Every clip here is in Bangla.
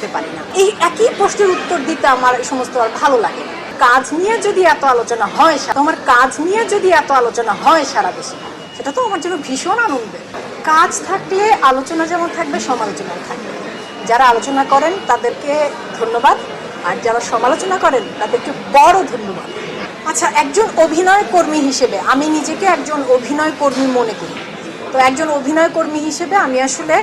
করতে পারি না। এই একই প্রশ্নের উত্তর দিতে আমার এই সমস্ত আর ভালো লাগে। কাজ নিয়ে যদি এত আলোচনা হয় তোমার কাজ নিয়ে যদি এত আলোচনা হয় সারা দেশে, সেটা তো আমার জন্য ভীষণ আনন্দের। কাজ থাকলে আলোচনা যেমন থাকবে, সমালোচনাও থাকবে। যারা আলোচনা করেন, তাদেরকে ধন্যবাদ। আর যারা সমালোচনা করেন, তাদেরকে বড় ধন্যবাদ। আচ্ছা একজন অভিনয় কর্মী হিসেবে আমি নিজেকে একজন অভিনয় কর্মী মনে করি। তো একজন অভিনয় কর্মী হিসেবে আমি আসলে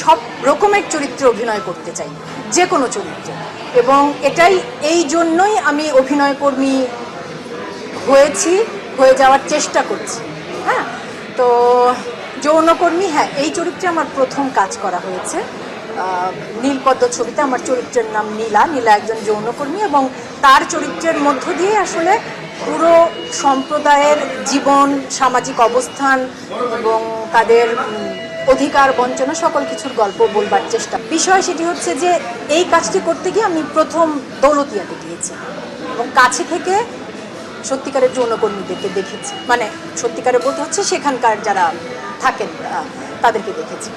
সব রকমের চরিত্রে অভিনয় করতে চাই, যে কোনো চরিত্রে। এবং এটাই, এই জন্যই আমি অভিনয় কর্মী হয়েছি, হয়ে যাওয়ার চেষ্টা করছি হ্যাঁ? তো যৌনকর্মী হ্যাঁ এই চরিত্রে আমার প্রথম কাজ করা হয়েছে। নীলপদ্ম ছবিতে আমার চরিত্রের নাম নীলা। নীলা একজন যৌনকর্মী এবং তার চরিত্রের মধ্য দিয়ে আসলে পুরো সম্প্রদায়ের জীবন, সামাজিক অবস্থান এবং তাদের অধিকার, বঞ্চনা, সকল কিছুর গল্প বলবার চেষ্টা। বিষয় সেটি হচ্ছে যে, এই কাজটি করতে গিয়ে আমি প্রথম দৌলতিয়াতে গিয়েছি এবং কাছে থেকে সত্যিকারের যৌনকর্মীদেরকে দেখেছি। মানে সত্যিকারের বলতে হচ্ছে সেখানকার যারা থাকেন তাদেরকে দেখেছি।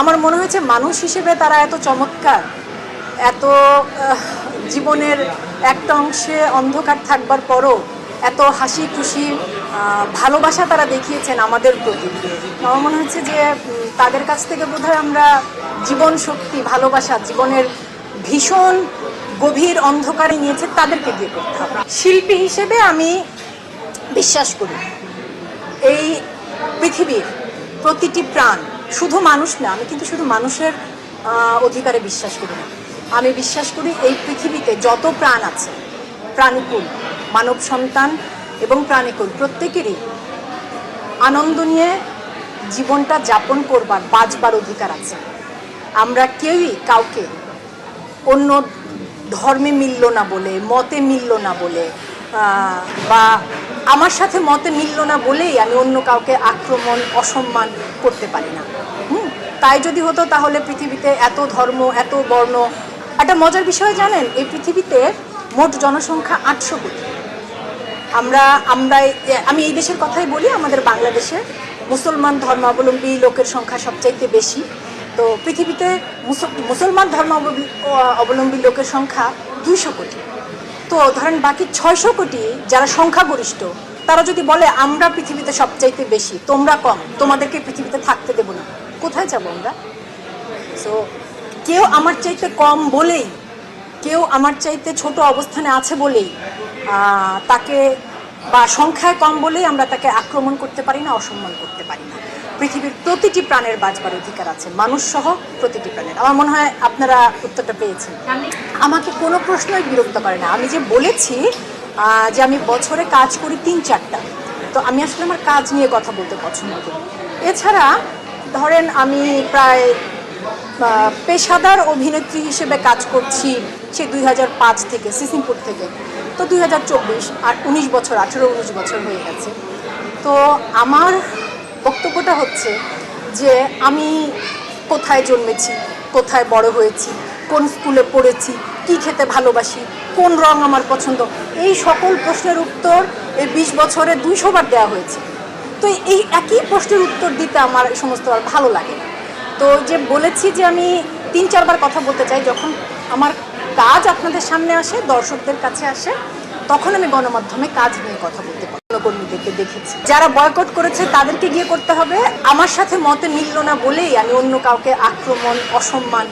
আমার মনে হয়েছে মানুষ হিসেবে তারা এত চমৎকার, এত জীবনের একটা অংশে অন্ধকার থাকবার পরও এত হাসি খুশি ভালোবাসা তারা দেখিয়েছেন আমাদের প্রতি। আমার মনে হচ্ছে যে তাদের কাছ থেকে বোধহয় আমরা জীবন শক্তি, ভালোবাসা, জীবনের ভীষণ গভীর অন্ধকারে নিয়েছে তাদেরকে দিয়ে করতে হবে। শিল্পী হিসেবে আমি বিশ্বাস করি, এই পৃথিবীর প্রতিটি প্রাণ শুধু মানুষ না, আমি কিন্তু শুধু মানুষের অধিকারে বিশ্বাস করি না। আমি বিশ্বাস করি এই পৃথিবীতে যত প্রাণ আছে, প্রাণীকুল মানব সন্তান এবং প্রাণীকুল। প্রত্যেকেরই আনন্দ নিয়ে জীবনটা যাপন করবার, বাঁচবার অধিকার আছে। আমরা কেউই কাউকে অন্য ধর্মে মিলল না বলে, মতে মিলল না বলে বা আমার সাথে মতে মিলল না বলেই আমি অন্য কাউকে আক্রমণ, অসম্মান করতে পারি না। হুম? তাই যদি হতো তাহলে পৃথিবীতে এত ধর্ম, এত বর্ণ, একটা মজার বিষয় জানেন, এই পৃথিবীতে মোট জনসংখ্যা আটশো কোটি। আমরা আমরা, আমি এই দেশের কথাই বলি, আমাদের বাংলাদেশে মুসলমান ধর্মাবলম্বী লোকের সংখ্যা সবচাইতে বেশি। তো পৃথিবীতে মুসলমান ধর্মাবলম্বী, অবলম্বী লোকের সংখ্যা দুইশো কোটি। তো ধরেন বাকি ছয়শো কোটি যারা সংখ্যাগরিষ্ঠ, তারা যদি বলে, আমরা পৃথিবীতে সবচাইতে বেশি, তোমরা কম, তোমাদেরকে পৃথিবীতে থাকতে দেবো না। কোথায় যাব আমরা? সো কেউ আমার চাইতে কম বলেই, কেউ আমার চাইতে ছোট অবস্থানে আছে বলেই তাকে বা সংখ্যায় কম বলেই আমরা তাকে আক্রমণ করতে পারি না অসম্মান করতে পারি না। পৃথিবীর প্রতিটি প্রাণের বাঁচবার অধিকার আছে মানুষ সহ প্রতিটি প্রাণের। আমার মনে হয় আপনারা উত্তরটা পেয়েছেন। আমাকে কোনো প্রশ্নই বিরক্ত করে না। আমি যে বলেছি যে আমি বছরে কাজ করি তিন চারটা তো আমি আসলে আমার কাজ নিয়ে কথা বলতে পছন্দ করি। এছাড়া ধরেন আমি প্রায় পেশাদার অভিনেত্রী হিসেবে কাজ করছি সে দুই পাঁচ থেকে সিসিমপুর থেকে। তো দুই হাজার চব্বিশ আর উনিশ বছর, আঠেরো, উনিশ বছর হয়ে গেছে। তো আমার বক্তব্যটা হচ্ছে যে আমি কোথায় জন্মেছি, কোথায় বড় হয়েছি, কোন স্কুলে পড়েছি, কি খেতে ভালোবাসি, কোন রং আমার পছন্দ, এই সকল প্রশ্নের উত্তর এই বিশ বছরে দুইশো বার দেওয়া হয়েছে। তো এই একই প্রশ্নের উত্তর দিতে আমার এই সমস্ত আর ভালো লাগে না। তো যে বলেছি যে আমি তিন, চারবার কথা বলতে চাই, যখন আমার কাজ আপনাদের সামনে আসে, দর্শকদের কাছে আসে, তখন আমি গণমাধ্যমে কাজ নিয়ে কথা বলতে পারি কর্মীদেরকে দেখেছি। যারা বয়কট করেছে, তাদেরকে গিয়ে করতে হবে। আমার সাথে মতে মিলল না বলেই আমি অন্য কাউকে আক্রমণ, অসম্মান